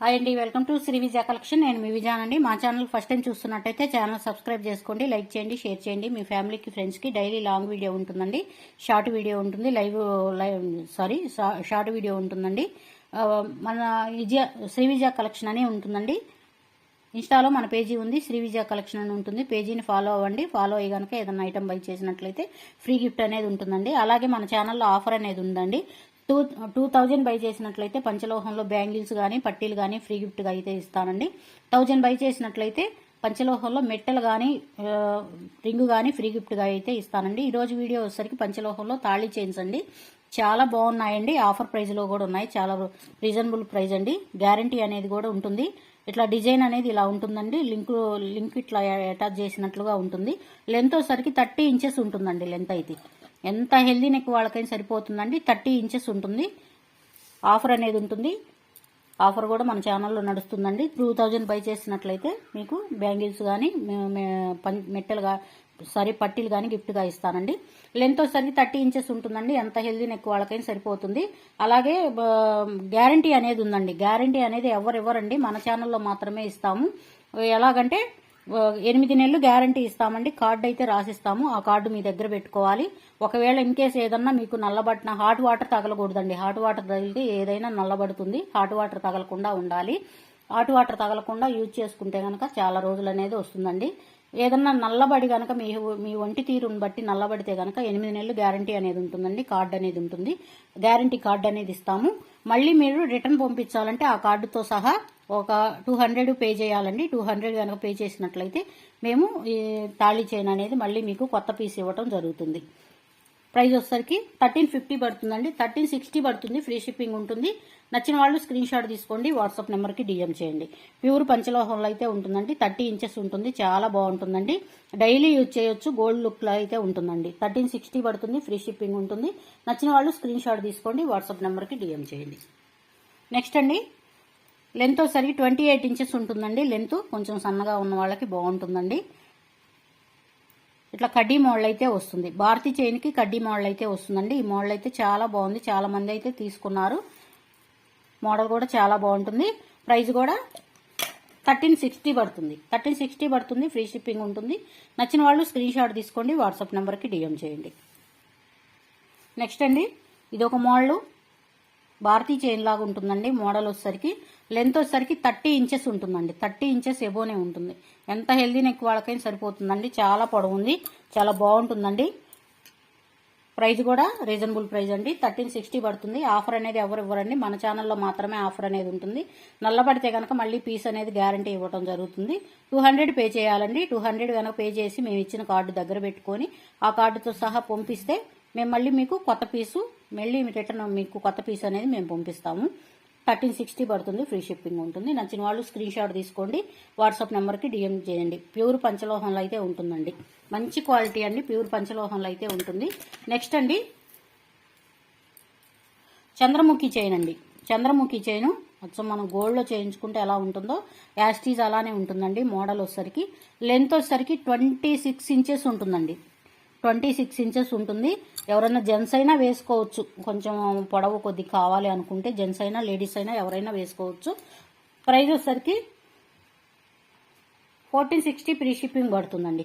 Hi అండి welcome to Shri Vijaya collection. నేను మీ విజయాన్ అండి. మా ఛానల్ ఫస్ట్ టైం చూస్తున్నట్టయితే ఛానల్ సబ్స్క్రైబ్ చేసుకోండి లైక్ చేయండి షేర్ చేయండి. మీ ఫ్యామిలీకి ఫ్రెండ్స్కి డైలీ లాంగ్ వీడియో ఉంటుందండి. షార్ట్ వీడియో ఉంటుంది live live sorry short video ఉంటుందండి. మన విజయ శ్రీ విజయ కలెక్షన్ అని ఉంటుందండి. ఇన్స్టాలో మన పేజీ ఉంది శ్రీ విజయ కలెక్షన్ అని ఉంటుంది. పేజీని ఫాలో అవ్వండి. ఫాలో అయ్యి కనుక ఏదైనా ఐటమ్ బై చేసినట్లయితే ఫ్రీ గిఫ్ట్ అనేది ఉంటుందండి. అలాగే మన ఛానల్లో ఆఫర్ అనేది ఉందండి. టూ టూ థౌజండ్ బై చేసినట్లయితే పంచలోహంలో బ్యాంగిల్స్ కానీ పట్టీలు కానీ ఫ్రీ గిఫ్ట్గా అయితే ఇస్తానండి. థౌజండ్ బై చేసినట్లయితే పంచలోహంలో మెట్టలు కానీ రింగు కానీ ఫ్రీ గిఫ్ట్గా అయితే ఇస్తానండి. ఈరోజు వీడియో వచ్చేసరికి పంచలోహంలో తాళీ చైన్స్ అండి. చాలా బాగున్నాయండి. ఆఫర్ ప్రైస్లో కూడా ఉన్నాయి. చాలా రీజనబుల్ ప్రైస్ అండి. గ్యారంటీ అనేది కూడా ఉంటుంది. ఇట్లా డిజైన్ అనేది ఇలా ఉంటుందండి. లింక్ లింక్ ఇట్లా అటాచ్ చేసినట్లుగా ఉంటుంది. లెంత్ వచ్చేసరికి థర్టీ ఇంచెస్ ఉంటుందండి లెంత్ అయితే. ఎంత హెల్దీ నెక్ వాళ్ళకైనా సరిపోతుందండి. థర్టీ ఇంచెస్ ఉంటుంది. ఆఫర్ అనేది ఉంటుంది. ఆఫర్ కూడా మన ఛానల్లో నడుస్తుందండి. టూ థౌజండ్ బై చేసినట్లయితే మీకు బ్యాంగిల్స్ కానీ మెట్టలు గా సారీ పట్టీలు కానీ గిఫ్ట్గా ఇస్తానండి. లెంత్ వచ్చేసరికి థర్టీ ఇంచెస్ ఉంటుందండి. ఎంత హెల్దీ నెక్ వాళ్ళకైనా సరిపోతుంది. అలాగే గ్యారంటీ అనేది ఉందండి. గ్యారంటీ అనేది ఎవరు ఇవ్వరండి మన ఛానల్లో మాత్రమే ఇస్తాము. ఎలాగంటే ఎనిమిది నెలలు గ్యారంటీ ఇస్తామండి. కార్డు అయితే రాసిస్తాము. ఆ కార్డు మీ దగ్గర పెట్టుకోవాలి. ఒకవేళ ఇన్ కేసు ఏదన్నా మీకు నల్లబట్టిన హాట్ వాటర్ తగలకూడదండి. హాట్ వాటర్ తగిలితే ఏదైనా నల్లబడుతుంది. హాట్ వాటర్ తగలకుండా ఉండాలి. హాట్ వాటర్ తగలకుండా యూజ్ చేసుకుంటే కనుక చాలా రోజులు అనేది వస్తుందండి. ఏదన్నా నల్లబడి కనుక మీ మీ ఒంటి తీరుని బట్టి నల్లబడితే కనుక ఎనిమిది నెలలు గ్యారంటీ అనేది ఉంటుందండి కార్డు అనేది ఉంటుంది. గ్యారంటీ కార్డు అనేది ఇస్తాము. మళ్ళీ మీరు రిటర్న్ పంపించాలంటే ఆ కార్డుతో సహా ఒక టూ హండ్రెడ్ పే చేయాలండి. టూ హండ్రెడ్ కనుక పే చేసినట్లయితే మేము ఈ తాళీ చైన్ అనేది మళ్ళీ మీకు కొత్త పీస్ ఇవ్వటం జరుగుతుంది. ప్రైస్ వచ్చేసరికి థర్టీన్ ఫిఫ్టీ పడుతుందండి. థర్టీన్ సిక్స్టీ పడుతుంది. ఫ్రీ షిప్పింగ్ ఉంటుంది. నచ్చిన వాళ్ళు స్క్రీన్ షాట్ తీసుకోండి వాట్సాప్ నెంబర్కి డిఎం చేయండి. ప్యూర్ పంచలోహంలో అయితే ఉంటుందండి. థర్టీ ఇంచెస్ ఉంటుంది చాలా బాగుంటుందండి. డైలీ యూజ్ చేయొచ్చు గోల్డ్ లుక్లో అయితే ఉంటుందండి. థర్టీన్ సిక్స్టీ పడుతుంది ఫ్రీ షిప్పింగ్ ఉంటుంది. నచ్చిన వాళ్ళు స్క్రీన్ షాట్ తీసుకోండి వాట్సాప్ నెంబర్కి డిఎం చేయండి. నెక్స్ట్ అండి లెంత్ ఒకసారి ట్వంటీ ఎయిట్ ఇంచెస్ ఉంటుందండి. లెంత్ కొంచెం సన్నగా ఉన్న వాళ్ళకి బాగుంటుందండి. ఇట్లా కడ్డీ మోడల్ అయితే వస్తుంది. భారతీ చైన్కి కడ్డీ మోడల్ అయితే వస్తుందండి. ఈ మోడల్ అయితే చాలా బాగుంది. చాలా మంది అయితే తీసుకున్నారు. మోడల్ కూడా చాలా బాగుంటుంది. ప్రైస్ కూడా థర్టీన్ సిక్స్టీ పడుతుంది. థర్టీన్ సిక్స్టీ పడుతుంది. ఫ్రీ షిప్పింగ్ ఉంటుంది. నచ్చిన వాళ్ళు స్క్రీన్ షాట్ తీసుకోండి. వాట్సాప్ నెంబర్కి డిఎం చేయండి. నెక్స్ట్ అండి ఇది ఒక మోడల్. భారతీ చైన్ లాగా ఉంటుందండి. మోడల్ వచ్చేసరికి లెంత్ వచ్చేసరికి థర్టీ ఇంచెస్ ఉంటుందండి. థర్టీ ఇంచెస్ ఎబోనే ఉంటుంది. ఎంత హెల్దీ నెక్ వాళ్ళకైనా సరిపోతుందండి. చాలా పొడవుంది చాలా బాగుంటుందండి. ప్రైస్ కూడా రీజనబుల్ ప్రైస్ అండి. థర్టీన్ సిక్స్టీ పడుతుంది. ఆఫర్ అనేది ఎవరు ఇవ్వరండి. మన ఛానల్లో మాత్రమే ఆఫర్ అనేది ఉంటుంది. నల్లబడితే కనుక మళ్ళీ పీస్ అనేది గ్యారంటీ ఇవ్వడం జరుగుతుంది. టూ హండ్రెడ్ పే చేయాలండి. టూ హండ్రెడ్ కనుక పే చేసి మేము ఇచ్చిన కార్డు దగ్గర పెట్టుకొని ఆ కార్డుతో సహా పంపిస్తే మేము మళ్ళీ మీకు కొత్త పీసు మళ్ళీ రిటర్న్ మీకు కొత్త పీస్ అనేది మేము పంపిస్తాము. థర్టీన్ సిక్స్టీ పడుతుంది ఫ్రీ షిప్పింగ్ ఉంటుంది. నచ్చిన వాళ్ళు స్క్రీన్ షాట్ తీసుకోండి వాట్సాప్ నెంబర్కి డిఎం చేయండి. ప్యూర్ పంచలోహంలో అయితే ఉంటుందండి. మంచి క్వాలిటీ అండి ప్యూర్ పంచలోహంలో అయితే ఉంటుంది. నెక్స్ట్ అండి. చంద్రముఖి చైన్ అండి. చంద్రముఖి చైన్ మొత్తం మనం గోల్డ్లో చేయించుకుంటే ఎలా ఉంటుందో యాస్టీజ్ అలానే ఉంటుందండి మోడల్ వచ్చేసరికి. లెంత్ వచ్చేసరికి ట్వంటీ సిక్స్ ఇంచెస్ ఉంటుందండి. ట్వంటీ సిక్స్ ఇంచెస్ ఉంటుంది. ఎవరైనా జెంట్స్ అయినా వేసుకోవచ్చు. కొంచెం పొడవు కొద్ది కావాలి అనుకుంటే జెంట్స్ అయినా లేడీస్ అయినా ఎవరైనా వేసుకోవచ్చు. ప్రైస్ వచ్చేసరికి ఫోర్టీన్ సిక్స్టీ ఫ్రీ షిప్పింగ్ పడుతుందండి.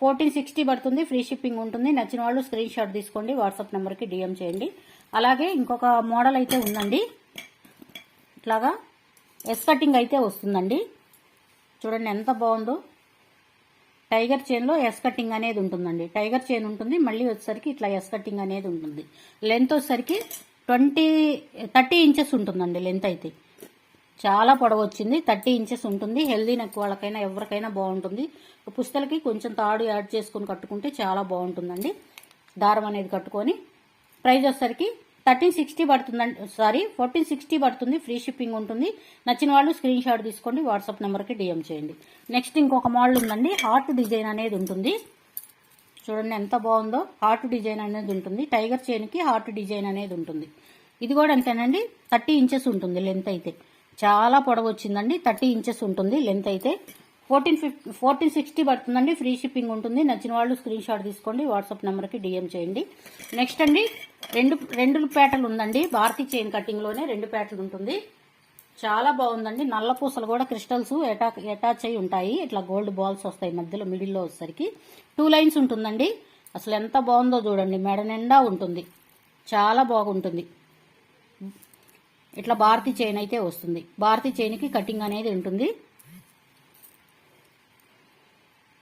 ఫోర్టీన్ సిక్స్టీ పడుతుంది ఫ్రీ షిప్పింగ్ ఉంటుంది. నచ్చిన వాళ్ళు స్క్రీన్ షాట్ తీసుకోండి వాట్సాప్ నెంబర్కి డిఎం చేయండి. అలాగే ఇంకొక మోడల్ అయితే ఉందండి. ఇట్లాగా ఎస్ కటింగ్ అయితే వస్తుందండి. చూడండి ఎంత బాగుందో. టైగర్ చైన్లో ఎస్ కటింగ్ అనేది ఉంటుందండి. టైగర్ చైన్ ఉంటుంది మళ్ళీ వచ్చేసరికి ఇట్లా ఎస్ కటింగ్ అనేది ఉంటుంది. లెంత్ వచ్చేసరికి ట్వంటీ థర్టీ ఇంచెస్ ఉంటుందండి లెంత్ అయితే. చాలా పొడవు వచ్చింది థర్టీ ఇంచెస్ ఉంటుంది. హెల్దీ నెక్ వాళ్ళకైనా ఎవరికైనా బాగుంటుంది. పుస్తలకి కొంచెం తాడు యాడ్ చేసుకొని కట్టుకుంటే చాలా బాగుంటుందండి. దారం అనేది కట్టుకొని. ప్రైజ్ వచ్చేసరికి థర్టీన్ సిక్స్టీ పడుతుందండి సారీ ఫోర్టీన్ సిక్స్టీ పడుతుంది ఫ్రీ షిప్పింగ్ ఉంటుంది. నచ్చిన వాళ్ళు స్క్రీన్ షాట్ తీసుకోండి వాట్సాప్ నెంబర్కి డిఎం చేయండి. నెక్స్ట్ ఇంకొక మోడల్ ఉందండి హార్ట్ డిజైన్ అనేది ఉంటుంది. చూడండి ఎంత బాగుందో హార్ట్ డిజైన్ అనేది ఉంటుంది. టైగర్ చైన్కి హార్ట్ డిజైన్ అనేది ఉంటుంది. ఇది కూడా అంతేనండి థర్టీ ఇంచెస్ ఉంటుంది లెంత్ అయితే. చాలా పొడవు వచ్చిందండి థర్టీ ఇంచెస్ ఉంటుంది లెంత్ అయితే. ఫోర్టీన్ ఫిఫ్టీ ఫోర్టీన్ సిక్స్టీ పడుతుందండి ఫ్రీ షిప్పింగ్ ఉంటుంది. నచ్చిన వాళ్ళు స్క్రీన్ షాట్ తీసుకోండి వాట్సాప్ నెంబర్కి డిఎం చేయండి. నెక్స్ట్ అండి రెండు రెండు పేటలు ఉందండి. భారతీ చైన్ కటింగ్లోనే రెండు పేటలు ఉంటుంది. చాలా బాగుందండి. నల్ల పూసలు కూడా క్రిస్టల్స్ అటాక్ అటాచ్ అయి ఉంటాయి. ఇట్లా గోల్డ్ బాల్స్ వస్తాయి మధ్యలో మిడిల్లో వచ్చేసరికి. టూ లైన్స్ ఉంటుందండి. అసలు ఎంత బాగుందో చూడండి. మెడ నిండా ఉంటుంది. చాలా బాగుంటుంది. ఇట్లా భారతీ చైన్ అయితే వస్తుంది. భారతీ చైన్కి కటింగ్ అనేది ఉంటుంది.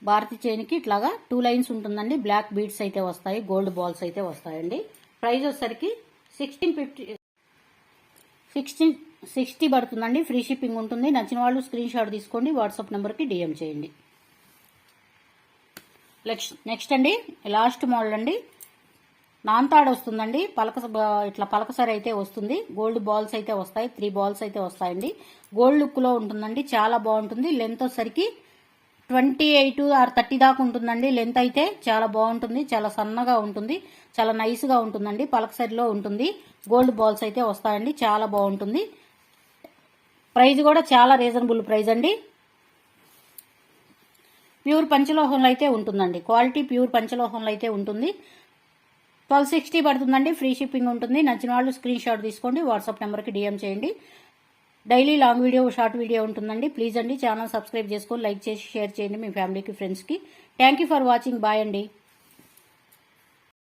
భారతీ చైన్కి ఇట్లాగా టూ లైన్స్ ఉంటుందండి. బ్లాక్ బీడ్స్ అయితే వస్తాయి. గోల్డ్ బాల్స్ అయితే వస్తాయండి. ప్రైజ్ వచ్చేసరికి సిక్స్టీన్ ఫిఫ్టీ సిక్స్టీన్ సిక్స్టీ పడుతుందండి. ఫ్రీ షిప్పింగ్ ఉంటుంది. నచ్చిన వాళ్ళు స్క్రీన్ షాట్ తీసుకోండి. వాట్సాప్ నెంబర్కి డిఎం చేయండి. నెక్స్ట్ నెక్స్ట్ అండి. లాస్ట్ మోడల్ అండి. నాంతాడు వస్తుందండి. పలక ఇట్లా పలకసరి అయితే వస్తుంది. గోల్డ్ బాల్స్ అయితే వస్తాయి. త్రీ బాల్స్ అయితే వస్తాయండి. గోల్డ్ లుక్లో ఉంటుందండి. చాలా బాగుంటుంది. లెంత్ వచ్చేసరికి ట్వంటీ ఎయిట్ ఆర్ థర్టీ దాకా ఉంటుందండి. లెంత్ అయితే చాలా బాగుంటుంది. చాలా సన్నగా ఉంటుంది. చాలా నైస్గా ఉంటుందండి. పలకసరిలో ఉంటుంది. గోల్డ్ బాల్స్ అయితే వస్తాయండి. చాలా బాగుంటుంది. ప్రైస్ కూడా చాలా రీజనబుల్ ప్రైస్ అండి. ప్యూర్ పంచలోహంలో అయితే ఉంటుందండి. క్వాలిటీ ప్యూర్ పంచలోహంలో అయితే ఉంటుంది. ట్వెల్వ్ సిక్స్టీ పడుతుందండి. ఫ్రీ షిప్పింగ్ ఉంటుంది. నచ్చిన వాళ్ళు స్క్రీన్ షాట్ తీసుకోండి. వాట్సాప్ నెంబర్కి డిఎం చేయండి. Daily long video short video ఉంటుందండి. ప్లీజ్ అండి ఛానల్ సబ్స్క్రైబ్ చేసుకొని లైక్ చేసి షేర్ చేయండి మీ ఫ్యామిలీకి ఫ్రెండ్స్కి. Thank you for watching. Bye అండి.